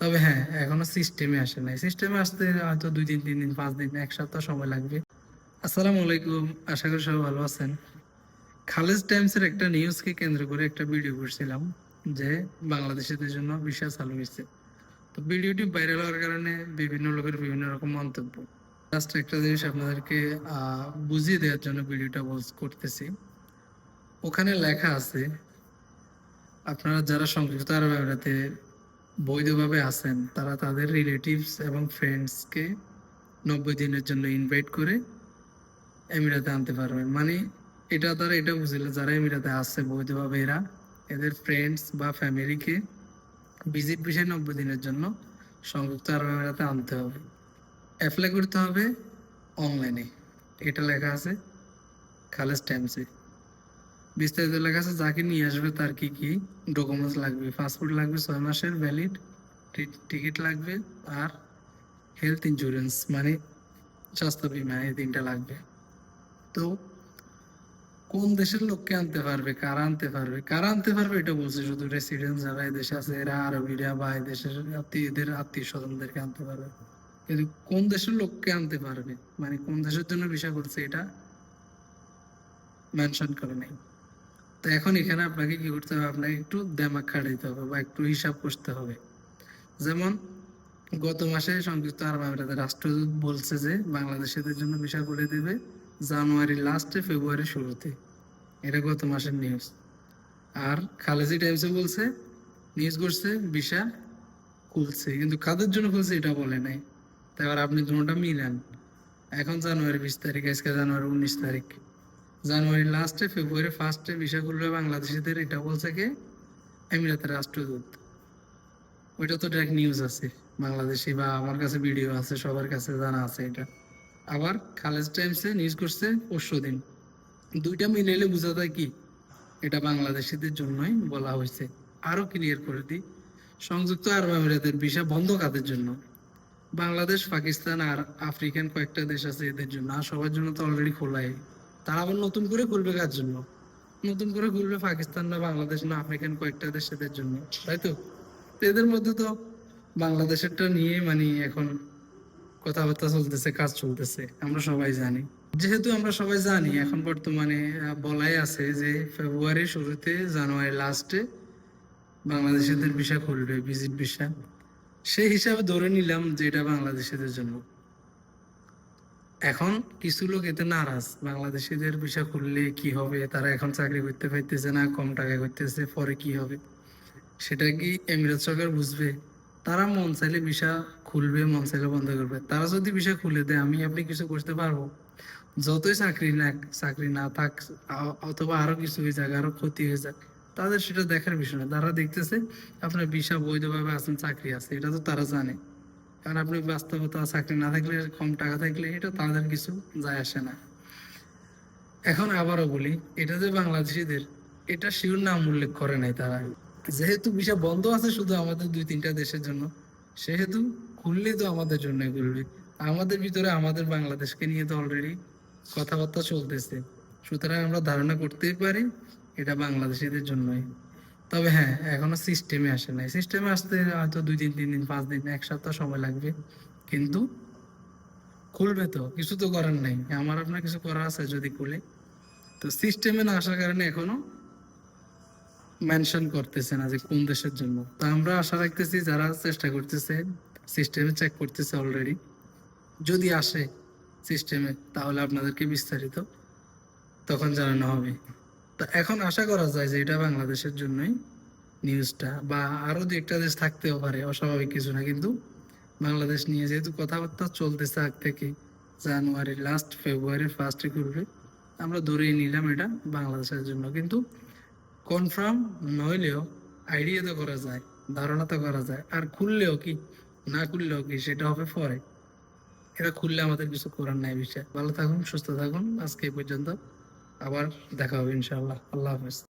তবে হ্যাঁ এখনও সিস্টেমে আসে নাই। সিস্টেমে আসতে হয়তো দুই দিন, তিন দিন, পাঁচ দিন, এক সপ্তাহ সময় লাগবে। আসসালামু আলাইকুম, আশা করি সবাই ভালো আছেন। খালেজ টাইমসের একটা নিউজকে কেন্দ্র করে একটা ভিডিও করছিলাম, যে বাংলাদেশিদের জন্য ভিসা চালু হয়েছে। তো ভিডিওটি ভাইরাল হওয়ার কারণে বিভিন্ন লোকের বিভিন্ন রকম মন্তব্য। জাস্ট একটা জিনিস আপনাদেরকে বুঝিয়ে দেওয়ার জন্য ভিডিওটা করতেছি। ওখানে লেখা আছে, আপনারা যারা সংযুক্ত আরব আমিরাতে বৈধভাবে আছেন তারা তাদের রিলেটিভস এবং ফ্রেন্ডসকে নব্বই দিনের জন্য ইনভাইট করে এমিরাতে আনতে পারবেন। মানে এটা তারা এটা বুঝলে, যারা এমিরাতে আসছে বৈধভাবে এরা, এদের ফ্রেন্ডস বা ফ্যামিলিকে ভিজিট বিষয়ে নব্বই দিনের জন্য সংযুক্ত আরব আমিরাতে আনতে হবে। অ্যাপ্লাই করতে হবে অনলাইনে এটা লেখা আছে খালেজ টাইমসে। বিস্তারিত লেখা আছে, যাকে নিয়ে আসবে তার কি কি ডকুমেন্টস লাগবে? পাসপোর্ট লাগবে, ছয় মাসের ভ্যালিড টিকিট লাগবে আর হেলথ ইন্স্যুরেন্স মানে স্বাস্থ্য বিমা, এই তিনটা লাগবে। তো কোন দেশের লোককে আনতে পারবে, কারা আনতে পারবে? কারা আনতে পারবে এটা বলছে, শুধু রেসিডেন্ট যারা দেশে আছে, এরা আরবিরা বা এই দেশের আত্মীয়, এদের আত্মীয় স্বজনদেরকে আনতে পারবে। কিন্তু কোন দেশের লোককে আনতে পারবে? মানে কোন দেশের জন্য বিষয় করছে, এটা মেনশন করে নাই। তো এখন এখানে আপনাকে কি করতে হবে? আপনাকে একটু দেমাগ খাটাইতে হবে বা একটু হিসাব করতে হবে। যেমন গত মাসে সংযুক্ত আরব আমিরাতের রাষ্ট্রদূত বলছে যে বাংলাদেশিদের জন্য ভিসা করে দেবে জানুয়ারি লাস্টে ফেব্রুয়ারি শুরুতে। এটা গত মাসের নিউজ আর খালেজি টাইমসে বলছে নিউজ করছে ভিসা খুলছে। কিন্তু কাদের জন্য খুলছে এটা বলে নাই। এবার আপনি দুটোটা মিলান। এখন জানুয়ারি বিশ তারিখ, আজকে জানুয়ারি উনিশ তারিখ। জানুয়ারি লাস্টে ফেব্রুয়ারি ফার্স্টে ভিসা করবে বাংলাদেশিদের, এটা বলছে কে? এমিরাতের রাষ্ট্রদূত। ওইটা তো ডাইরেক্ট নিউজ আছে, বাংলাদেশি বা আমার কাছে ভিডিও আছে, সবার কাছে জানা আছে এটা। আবার খালেজ টাইমসে নিউজ করছে পরশু দিন। দুইটা মিলাইলে বোঝা যায় কি? এটা বাংলাদেশিদের জন্যই বলা হয়েছে। আরও ক্লিয়ার করে দিই, সংযুক্ত আরব আমিরাতের ভিসা বন্ধ কাদের জন্য? বাংলাদেশ, পাকিস্তান আর আফ্রিকান কয়েকটা দেশ আছে এদের জন্য। আর সবার জন্য তো অলরেডি খোলাই। তারা আবার নতুন করে খুলবে কার জন্য? নতুন করে খুলবে পাকিস্তান না বাংলাদেশ না আফ্রিকান কয়েকটা দেশ এদের জন্য, তাই তো? এদের মধ্যে তো বাংলাদেশেরটা নিয়ে মানে এখন কথাবার্তা চলতেছে, কাজ চলতেছে, আমরা সবাই জানি। যেহেতু আমরা সবাই জানি, এখন বর্তমানে বলাই আছে যে ফেব্রুয়ারির শুরুতে জানুয়ারি লাস্টে বাংলাদেশিদের ভিসা খুলবে ভিজিট ভিসা সেই হিসাবে ধরে নিলাম যে এটা বাংলাদেশিদের জন্য। এখন কিছু লোক এতে নারাজ। বাংলাদেশিদের ভিসা খুললে কি হবে? তারা এখন চাকরি করতে পারতেছে না, কম টাকা করতেছে, পরে কি হবে? সেটা কি এমিরাত সরকার বুঝবে? তারা মন চাইলে ভিসা খুলবে, মন চাইলে বন্ধ করবে। তারা যদি ভিসা খুলে দেয়, আমি আপনি কিছু করতে পারব? যতই চাকরি না চাকরি না থাক অথবা আরও কিছু হয়ে যাক, আরও ক্ষতি হয়ে যাক, তাদের সেটা দেখার বিষয় না। তারা দেখতেছে, আপনার ভিসা বৈধভাবে আছেন, চাকরি আছে, এটা তো তারা জানে। কারণ আপনি বাস্তবতা, চাকরি না থাকলে, কম টাকা থাকলে এটা তাদের কিছু যায় আসে না। এখন আবারও বলি, এটা যে বাংলাদেশিদের, এটা শিওর নাম উল্লেখ করে নাই তারা। যেহেতু ভিসা বন্ধ আছে শুধু আমাদের দুই তিনটা দেশের জন্য, সেহেতু খুললেই তো আমাদের জন্য খুলবে আমাদের ভিতরে আমাদের বাংলাদেশকে নিয়ে তো অলরেডি কথাবার্তা চলতেছে। সুতরাং আমরা ধারণা করতেই পারি, এটা বাংলাদেশিদের জন্যই। তবে হ্যাঁ এখনও সিস্টেমে আসে নাই। সিস্টেমে আসতে হয়তো দুই দিন, তিন দিন, পাঁচ দিন, এক সপ্তাহ সময় লাগবে। কিন্তু খুলবে তো, কিছু তো করার নাই। আমার আপনার কিছু করার আছে যদি খুলে। তো সিস্টেমে না আসার কারণে এখনও মেনশন করতেছে না যে কোন দেশের জন্য। তো আমরা আশা রাখতেছি, যারা চেষ্টা করতেছে সিস্টেমে চেক করতেছে অলরেডি যদি আসে সিস্টেমে তাহলে আপনাদেরকে বিস্তারিত তখন জানানো হবে। তো এখন আশা করা যায় যে এটা বাংলাদেশের জন্যই নিউজটা বা আরও দু একটা দেশ থাকতেও পারে, অস্বাভাবিক কিছু না। কিন্তু বাংলাদেশ নিয়ে যেহেতু কথাবার্তা চলতেছে আগ থেকে জানুয়ারি লাস্ট ফেব্রুয়ারি ফার্স্টে করবে আমরা ধরেই নিলাম এটা বাংলাদেশের জন্য। কিন্তু কনফার্ম নইলেও আইডিয়া তো করা যায়, ধারণা তো করা যায়। আর খুললেও কি, না খুললেও কি, সেটা হবে পরে। এটা খুললে আমাদের কিছু করার নাই বিষয়। ভালো থাকুন, সুস্থ থাকুন। আজকে এই পর্যন্ত। আবার দেখা হবে ইনশাআল্লাহ। আল্লাহ হাফেজ।